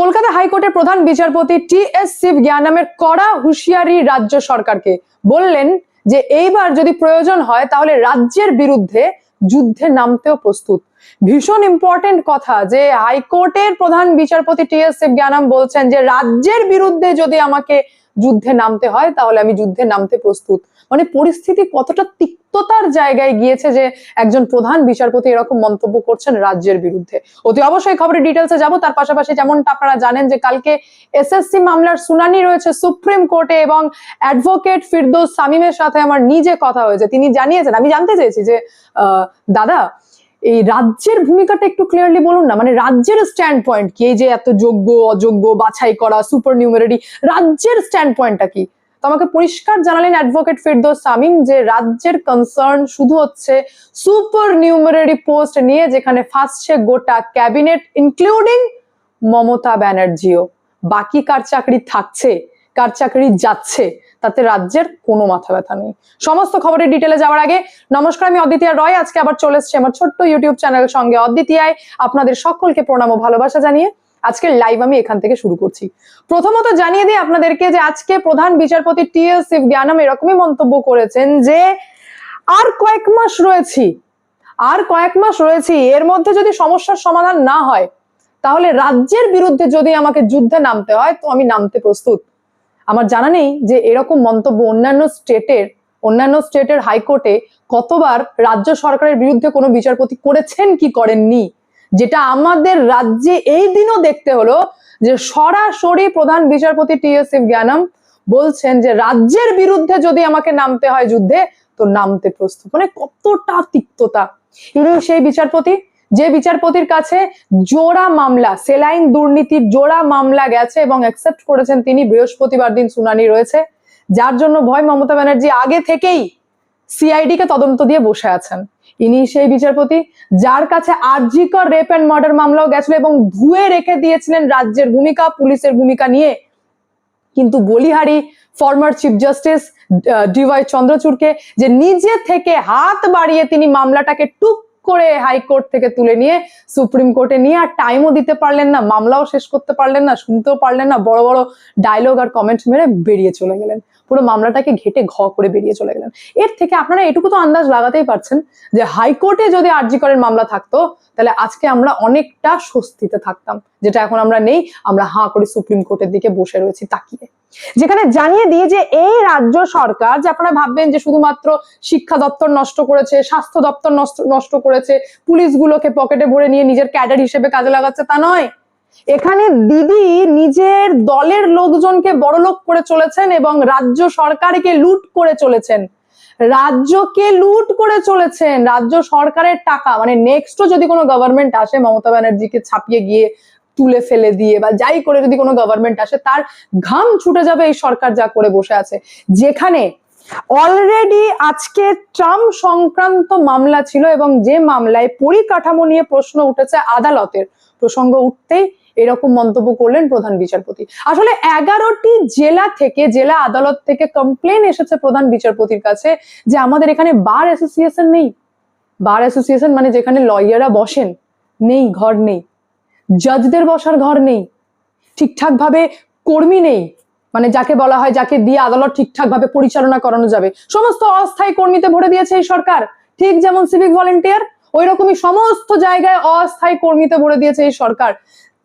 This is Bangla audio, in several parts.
কলকাতা হাইকোর্টের প্রধান বিচারপতি টি এস শিব জ্ঞানামের কড়া হুঁশিয়ারি রাজ্য সরকারকে। বললেন যে, এইবার যদি প্রয়োজন হয়, তাহলে রাজ্যের বিরুদ্ধে যুদ্ধে নামতেও প্রস্তুত। ভীষণ ইম্পর্টেন্ট কথা যে, হাইকোর্টের প্রধান বিচারপতি টি এস শিব জ্ঞানাম বলছেন যে, রাজ্যের বিরুদ্ধে যদি আমাকে যুদ্ধে নামতে হয়, তাহলে আমি যুদ্ধে নামতে প্রস্তুত। মানে পরিস্থিতি কতটা তিক্ততার জায়গায় গিয়েছে যে একজন প্রধান বিচারপতি এরকম মন্তব্য করছেন রাজ্যের বিরুদ্ধে। অতি অবশ্যই খবরের ডিটেলসে যাব। তার পাশাপাশি যেমনটা আপনারা জানেন যে কালকে এসএসসি মামলার শুনানি রয়েছে সুপ্রিম কোর্টে এবং অ্যাডভোকেট ফিরদোস সামিমের সাথে আমার নিজে কথা হয়েছে। তিনি জানিয়েছেন, আমি জানতে চেয়েছি যে দাদা, এই রাজ্যের ভূমিকাটা একটু ক্লিয়ারলি বলুন না। মানে রাজ্যের স্ট্যান্ড পয়েন্ট কি? এই যে এত যোগ্য, অযোগ্য, বাছাই করা সুপার নিউমেরারি রাজ্যের স্ট্যান্ড পয়েন্টটা কি? তো আমাকে পরিষ্কার জানালেন অ্যাডভোকেট ফিরদৌস সামিম যে রাজ্যের কনসার্ন শুধু হচ্ছে সুপার নিউমারারি পোস্ট নিয়ে যেখানে ফাঁসছে গোটা ক্যাবিনেট ইনক্লুডিং মমতা ব্যানার্জিও। বাকি কার চাকরি থাকছে, কার চাকরি যাচ্ছে, তাতে রাজ্যের কোনো মাথা ব্যথা নেই। সমস্ত খবরের ডিটেলে যাওয়ার আগে নমস্কার, আমি অদ্বিতীয় রয়। আজকে আবার চলে এসেছি আমার ছোট্ট ইউটিউব চ্যানেলের সঙ্গে। অদ্বিতীয়ায় আপনাদের সকলকে প্রণাম ও ভালোবাসা জানিয়ে আজকের লাইভ আমি এখান থেকে শুরু করছি। প্রথমত জানিয়ে দিই আপনাদেরকে যে আজকে প্রধান বিচারপতি টি এস শিব জ্ঞানাম এরকমই মন্তব্য করেছেন যে, আর কয়েক মাস রয়েছি, আর কয়েক মাস রয়েছি, এর মধ্যে যদি সমস্যার সমাধান না হয়, তাহলে রাজ্যের বিরুদ্ধে যদি আমাকে যুদ্ধে নামতে হয়, তো আমি নামতে প্রস্তুত। আমার জানা নেই যে এরকম মন্তব্য অন্যান্য স্টেটের অন্যান্য স্টেটের হাইকোর্টে কতবার রাজ্য সরকারের বিরুদ্ধে কোনো বিচারপতি করেছেন কি করেননি। যেটা আমাদের রাজ্যে এই দিনও দেখতে হলো যে সরাসরি প্রধান বিচারপতি টি এস জ্ঞানম বলছেন যে রাজ্যের বিরুদ্ধে যদি আমাকে নামতে হয় যুদ্ধে, তো নামতে প্রস্তুত। মানে কতটা তিক্ততা। সেই বিচারপতি, যে বিচারপতির কাছে জোড়া মামলা, সেলাইন দুর্নীতির জোড়া মামলা গেছে এবং অ্যাকসেপ্ট করেছেন তিনি, বৃহস্পতিবার দিন শুনানি রয়েছে। যার জন্য ভয় মমতা ব্যানার্জি আগে থেকেই সিআইডি কে তদন্ত দিয়ে বসে আছেন। ইনি সেই বিচারপতি যার কাছে আরজিকর রেপ অ্যান্ড মার্ডার মামলাও গেছিল এবং ধুয়ে রেখে দিয়েছিলেন রাজ্যের ভূমিকা, পুলিশের ভূমিকা নিয়ে। কিন্তু বলিহারি ফর্মার চিফ জাস্টিস ডিওয়াই চন্দ্রচূড়কে যে নিজে থেকে হাত বাড়িয়ে তিনি মামলাটাকে টুক করে হাইকোর্ট থেকে তুলে নিয়ে সুপ্রিম কোর্টে নিয়ে আর টাইমও দিতে পারলেন না, মামলাও শেষ করতে পারলেন না, শুনতেও পারলেন না, বড় বড় ডায়লগ আর কমেন্ট মেরে বেরিয়ে চলে গেলেন। পুরো মামলাটাকে ঘেটে ঘ করে বেরিয়ে চলে গেলেন। এর থেকে আপনারা এটুকু তো আন্দাজ লাগাতেই পারছেন যে হাইকোর্টে যদি আরজি করের মামলা থাকতো, তাহলে আজকে আমরা অনেকটা স্বস্তিতে থাকতাম, যেটা এখন আমরা নেই, আমরা হাঁ করে সুপ্রিম কোর্টের দিকে বসে রয়েছি তাকিয়ে। যেখানে জানিয়ে দিয়ে যে এই রাজ্য সরকার, যে আপনারা ভাববেন যে শুধুমাত্র শিক্ষা দপ্তর নষ্ট করেছে, স্বাস্থ্য দপ্তর নষ্ট- করেছে, পুলিশগুলোকে পকেটে ভরে নিয়ে নিজের ক্যাডার হিসেবে কাজে লাগাচ্ছে, তা নয়। এখানে দিদি নিজের দলের লোকজনকে বড়লোক করে চলেছেন এবং রাজ্য সরকারকে লুট করে চলেছেন। রাজ্যকে লুট করে চলেছেন। রাজ্য সরকারের টাকা মানে নেক্সটও যদি কোনো গভর্নমেন্ট আসে, মমতা ব্যানার্জিকে ছাপিয়ে গিয়ে তুলে ফেলে দিয়ে বা যাই করে যদি কোনো গভর্নমেন্ট আসে, তার ঘাম ছুটে যাবে এই সরকার যা করে বসে আছে। যেখানে অলরেডি আজকে ট্রাম্প সংক্রান্ত মামলা ছিল এবং যে মামলায় পরিকাঠামো নিয়ে প্রশ্ন উঠেছে আদালতের, প্রসঙ্গ উঠতেই এরকম মন্তব্য করলেন প্রধান বিচারপতি। আসলে এগারোটি জেলা থেকে, জেলা আদালত থেকে কমপ্লেন এসেছে প্রধান বিচারপতির কাছে যে আমাদের এখানে বার অ্যাসোসিয়েশন নেই। বার অ্যাসোসিয়েশন মানে যেখানে লয়াররা বসেন, নেই, ঘর নেই। জজদের বসার ঘর নেই, ঠিকঠাক ভাবে কর্মী নেই মানে যাকে বলা হয় যাকে দিয়ে আদালত ঠিকঠাক ভাবে পরিচালনা করানো যাবে। সমস্ত অস্থায়ী কর্মীতে ভরে দিয়েছে এই সরকার। ঠিক যেমন সিভিক ভলেন্টিয়ার ওই রকমই সমস্ত জায়গায় অস্থায়ী কর্মীতে ভরে দিয়েছে এই সরকার।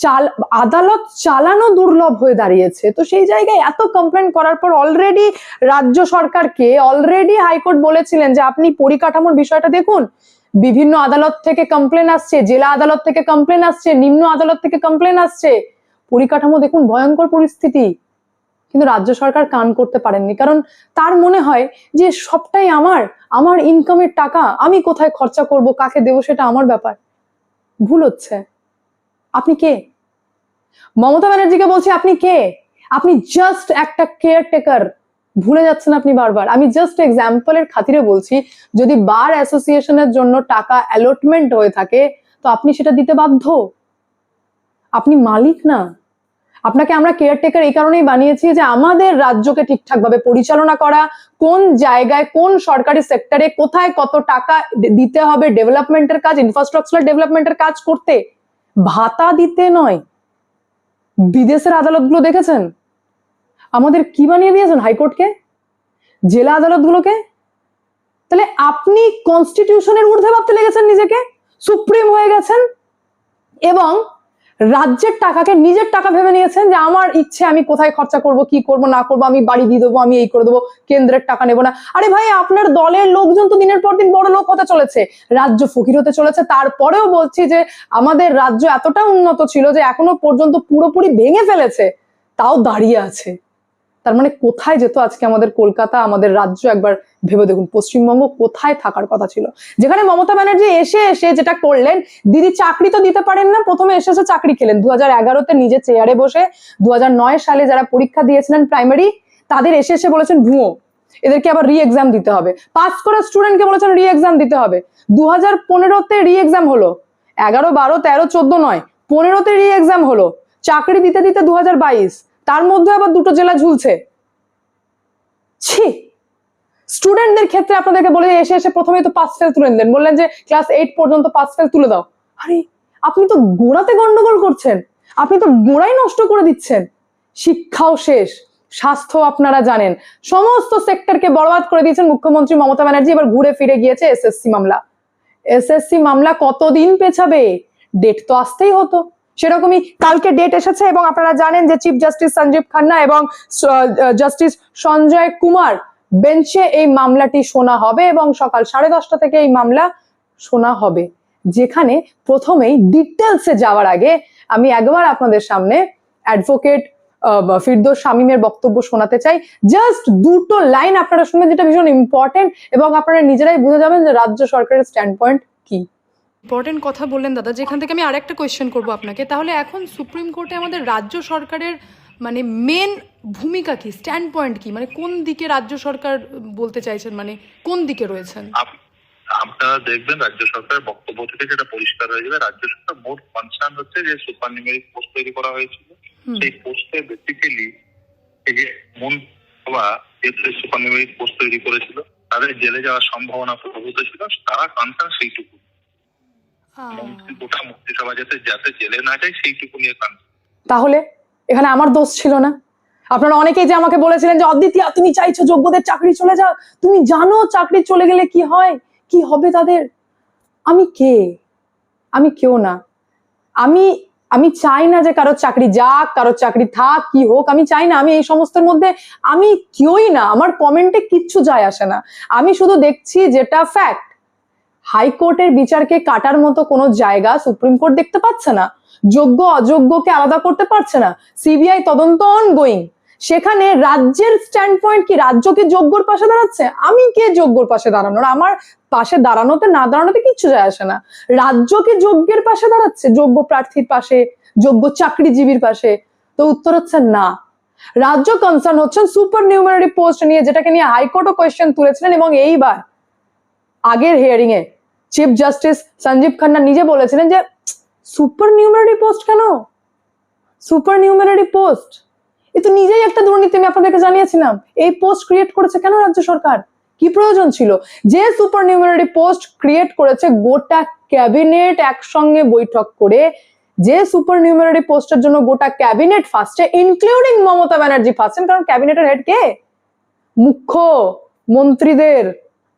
চাল, আদালত চালানো দুর্লভ হয়ে দাঁড়িয়েছে। তো সেই জায়গায় এত কমপ্লেন করার পর অলরেডি রাজ্য সরকারকে অলরেডি হাইকোর্ট বলেছিলেন যে আপনি পরিকাঠামোর বিষয়টা দেখুন। বিভিন্ন আদালত থেকে কমপ্লেন আসছে, জেলা আদালত থেকে কমপ্লেন আসছে, নিম্ন আদালত থেকে কমপ্লেন আসছে। পরিকাঠামো দেখুন ভয়ঙ্কর পরিস্থিতি। কিন্তু রাজ্য সরকার কান করতে পারেননি। কারণ তার মনে হয় যে সবটাই আমার আমার ইনকামের টাকা, আমি কোথায় খরচা করব, কাকে দেবো সেটা আমার ব্যাপার। ভুল হচ্ছে। আপনি কে? মমতা ব্যানার্জিকে বলছি, আপনি কে? আপনি জাস্ট একটা কেয়ারটেকার ভুলে যাচ্ছেন আপনি বারবার। আমি জাস্ট এক্সাম্পলের খাতিরে বলছি, যদি বার অ্যাসোসিয়েশনের জন্য টাকা অ্যালটমেন্ট হয়ে থাকে, তো আপনি সেটা দিতে বাধ্য। আপনি মালিক না। আপনাকে আমরা কেয়ারটেকার এই কারণেই বানিয়েছি যে আমাদের রাজ্যকে ঠিকঠাকভাবে পরিচালনা করা, কোন জায়গায়, কোন সরকারি সেক্টরে কোথায় কত টাকা দিতে হবে ডেভেলপমেন্টের কাজ ইনফ্রাস্ট্রাকচার ডেভেলপমেন্টের কাজ করতে। ভাতা দিতে নয়। বিদেশের আদালতগুলো দেখেছেন? আমাদের কি বানিয়ে দিয়েছেন হাইকোর্টকে? জেলা আদালতগুলোকে? তাহলে আপনি কনস্টিটিউশনের ঊর্ধ্বে ভাবতে লেগেছেন নিজেকে? সুপ্রিম হয়ে গেছেন? এবং রাজ্যের টাকাকে নিজের টাকা ভেবে নিয়েছেন যে আমার ইচ্ছে, আমি কোথায় খরচা করব, কি করব, না করব, আমি বাড়ি দিয়ে দেবো, আমি এই করে দেবো, কেন্দ্রের টাকা নেব না। আরে ভাই, আপনার দলের লোকজন তো দিনের পর দিন বড় লোক হতে চলেছে। রাজ্য ফকির হতে চলেছে। তারপরেও বলছি যে আমাদের রাজ্য এতটা উন্নত ছিল যে এখনও পর্যন্ত পুরোপুরি ভেঙে ফেলেছে, তাও দাঁড়িয়ে আছে। তার মানে কোথায় যেত আজকে আমাদের কলকাতা, আমাদের রাজ্য একবার ভেবে দেখুন। পশ্চিমবঙ্গ কোথায় থাকার কথা ছিল? যেখানে মমতা ব্যানার্জি এসে এসে যেটা করলেন, দিদি চাকরি তো দিতে পারেন না, প্রথমে এসে এসে চাকরি খেলেন। দু হাজার এগারোতে নিজে চেয়ারে বসে দু সালে যারা পরীক্ষা দিয়েছিলেন প্রাইমারি, তাদের এসে এসে বলেছেন, ভুয়ো, এদেরকে আবার রি এক্সাম দিতে হবে। পাস করা স্টুডেন্টকে বলেছেন রি এক্সাম দিতে হবে। দু হাজার পনেরোতে রি এক্সাম হলো। এগারো, বারো, তেরো, চোদ্দ, নয়, পনেরোতে রি এক্সাম হলো। চাকরি দিতে দিতে দু হাজার বাইশ। তার মধ্যে আবার দুটো জেলা ঝুলছে। ছি! স্টুডেন্টদের ক্ষেত্রে আপনাদেরকে বলে এসে এসে প্রথমে তো পাস ফেল তুলে দিলেন বললেন যে ক্লাস এইট পর্যন্ত পাস ফেল তুলে দাও। আরে, আপনি তো গোড়াতে গন্ডগোল করছেন। আপনি তো গোড়াই নষ্ট করে দিচ্ছেন। শিক্ষাও শেষ, স্বাস্থ্য আপনারা জানেন। সমস্ত সেক্টরকে বরবাদ করে দিয়েছেন মুখ্যমন্ত্রী মমতা ব্যানার্জি, এবার ঘুরে ফিরে গিয়েছে এসএসসি মামলা। এসএসসি মামলা কতদিন পেছাবে? ডেট তো আসতেই হতো। সেরকমই কালকে ডেট এসেছে এবং আপনারা জানেন যে চিফ জাস্টিস সঞ্জীব খান্না এবং জাস্টিস সঞ্জয় কুমার বেঞ্চে এই মামলাটি শোনা হবে এবং সকাল সাড়ে দশটা থেকে এই মামলা শোনা হবে। যেখানে প্রথমেই ডিটেলসে যাওয়ার আগে আমি একবার আপনাদের সামনে অ্যাডভোকেট ফিরদোস শামীমের বক্তব্য শোনাতে চাই। জাস্ট দুটো লাইন আপনারা শুনবেন যেটা ভীষণ ইম্পর্টেন্ট এবং আপনারা নিজেরাই বুঝে যাবেন যে রাজ্য সরকারের স্ট্যান্ড পয়েন্ট কি। ইম্পর্টেন্ট কথা বললেন দাদা যেখান থেকে আমি আরেকটা কোয়েশ্চেন করব আপনাকে। তাহলে এখন সুপ্রিম কোর্টে আমাদের রাজ্য সরকারের মানে মেন ভূমিকা কি স্ট্যান্ড পয়েন্ট কি? মানে কোন দিকে রাজ্য সরকার বলতে চাইছেন? মানে কোন দিকে রয়েছেন? আপনারা দেখবেন রাজ্য সরকারের বক্তব্য থেকে যেটা পরিষ্কার হয়ে যাবে রাজ্য সরকার মোট কনসার্ন হচ্ছে যে সুপার নিউমেরিক পোস্ট তৈরি করা হয়েছিল। সেই পোস্টে বেসিক্যালি যে মন বা সুপার নিউমেরিক পোস্ট তৈরি করেছিল তাদের জেলে যাওয়ার সম্ভাবনা প্রভূত ছিল তারা কনসার্ন সেইটুকু। আহ, মন্ত্রী গোটা যাতে যাতে জেলে না যায় সেইটুকু নিয়ে তাহলে এখানে আমার দোষ ছিল না? আপনারা অনেকেই যে আমাকে বলেছিলেন যে অদ্বিতীয়া তুমি চাইছো যোগ্যদের চাকরি চলে যাও। তুমি জানো চাকরি চলে গেলে কি হয়? কি হবে তাদের? আমি কে? আমি কেউ না। আমি আমি চাই না যে কারোর চাকরি যাক কারোর চাকরি থাক কি হোক আমি চাই না। আমি এই সমস্তের মধ্যে আমি কেউই না। আমার কমেন্টে কিচ্ছু যায় আসে না। আমি শুধু দেখছি যেটা ফ্যাক্ট হাইকোর্টের বিচারকে কাটার মতো কোনো জায়গা সুপ্রিম কোর্ট দেখতে পাচ্ছে না। যোগ্য, অযোগ্যকে আলাদা করতে পারছে না। সিবিআই তদন্ত অন অনগোয়িং সেখানে রাজ্যের স্ট্যান্ড পয়েন্ট কি? রাজ্য কি যোগ্যর পাশে দাঁড়াচ্ছে? আমি কে যোগ্যর পাশে দাঁড়ানোর? আমার পাশে দাঁড়ানোতে, না দাঁড়ানোতে কিচ্ছু যায় আসে না। রাজ্য কি যোগ্যের পাশে দাঁড়াচ্ছে? যোগ্য প্রার্থীর পাশে? যোগ্য চাকরিজীবীর পাশে? তো উত্তর হচ্ছে না। রাজ্য কনসার্ন হচ্ছেন সুপার নিউমারি পোস্ট নিয়ে, যেটাকে নিয়ে হাইকোর্টও কোয়েশ্চেন তুলেছিলেন এবং এইবার আগের হিয়ারিং এ চিফ জাস্টিস সঞ্জীব খান্না নিজে বলেছিলেন যে সুপার নিউমারি পোস্ট কেন? সুপার নিউমারি পোস্ট এ তো নিজেই একটা দুর্নীতি, আমি আপনাদেরকে জানিয়েছিলাম। এই পোস্ট ক্রিয়েট করেছে কেন রাজ্য সরকার? কি প্রয়োজন ছিল? যে সুপার নিউমারি পোস্ট ক্রিয়েট করেছে গোটা ক্যাবিনেট একসঙ্গে বৈঠক করে, যে সুপার নিউমারি পোস্টের জন্য গোটা ক্যাবিনেট ফার্স্টে ইনক্লুডিং মমতা ব্যানার্জি ফার্স্টেন কারণ ক্যাবিনেটের হেড কে? মুখ্য মন্ত্রীদের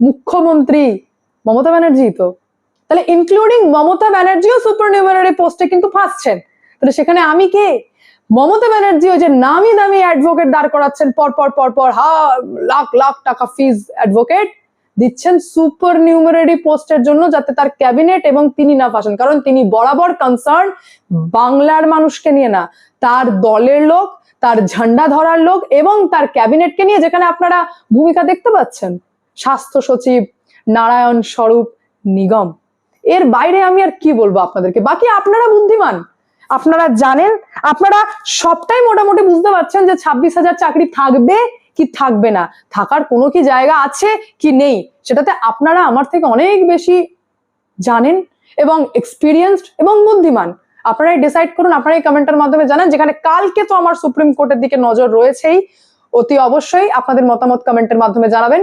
মুখ্যমন্ত্রী মমতা ব্যানার্জি তো। তাহলে ইনক্লুডিং মমতা ব্যানার্জিও সুপার নিউমারি পোস্টে কিন্তু ফাঁসছেন। তাহলে সেখানে আমি কে? মমতা ব্যানার্জি ওই যে নামি দামি অ্যাডভোকেট দাঁড় করাচ্ছেন, পর পর পর পর, হা, লাখ লাখ টাকা ফিজ অ্যাডভোকেট দিচ্ছেন সুপার নিউমারি পোস্টের জন্য যাতে তার ক্যাবিনেট এবং তিনি না ফাঁসেন। কারণ তিনি বরাবর কনসার্ন বাংলার মানুষকে নিয়ে না। তার দলের লোক, তার ঝান্ডা ধরার লোক এবং তার ক্যাবিনেটকে নিয়ে যেখানে আপনারা ভূমিকা দেখতে পাচ্ছেন। স্বাস্থ্য সচিব নারায়ণ স্বরূপ নিগম। এর বাইরে আমি আর কি বলব আপনাদেরকে? বাকি আপনারা বুদ্ধিমান। আপনারা জানেন, আপনারা সবটাই মোটামুটি বুঝতে পারছেন যে ছাব্বিশ হাজার চাকরি থাকবে কি থাকবে না। থাকার কোনো কি জায়গা আছে কি নেই, সেটাতে আপনারা আমার থেকে অনেক বেশি জানেন এবং এক্সপিরিয়েন্সড এবং বুদ্ধিমান। আপনারাই ডিসাইড করুন, আপনারাই কমেন্টের মাধ্যমে জানান, যেখানে কালকে তো আমার সুপ্রিম কোর্টের দিকে নজর রয়েছেই। অতি অবশ্যই আপনাদের মতামত কমেন্টের মাধ্যমে জানাবেন।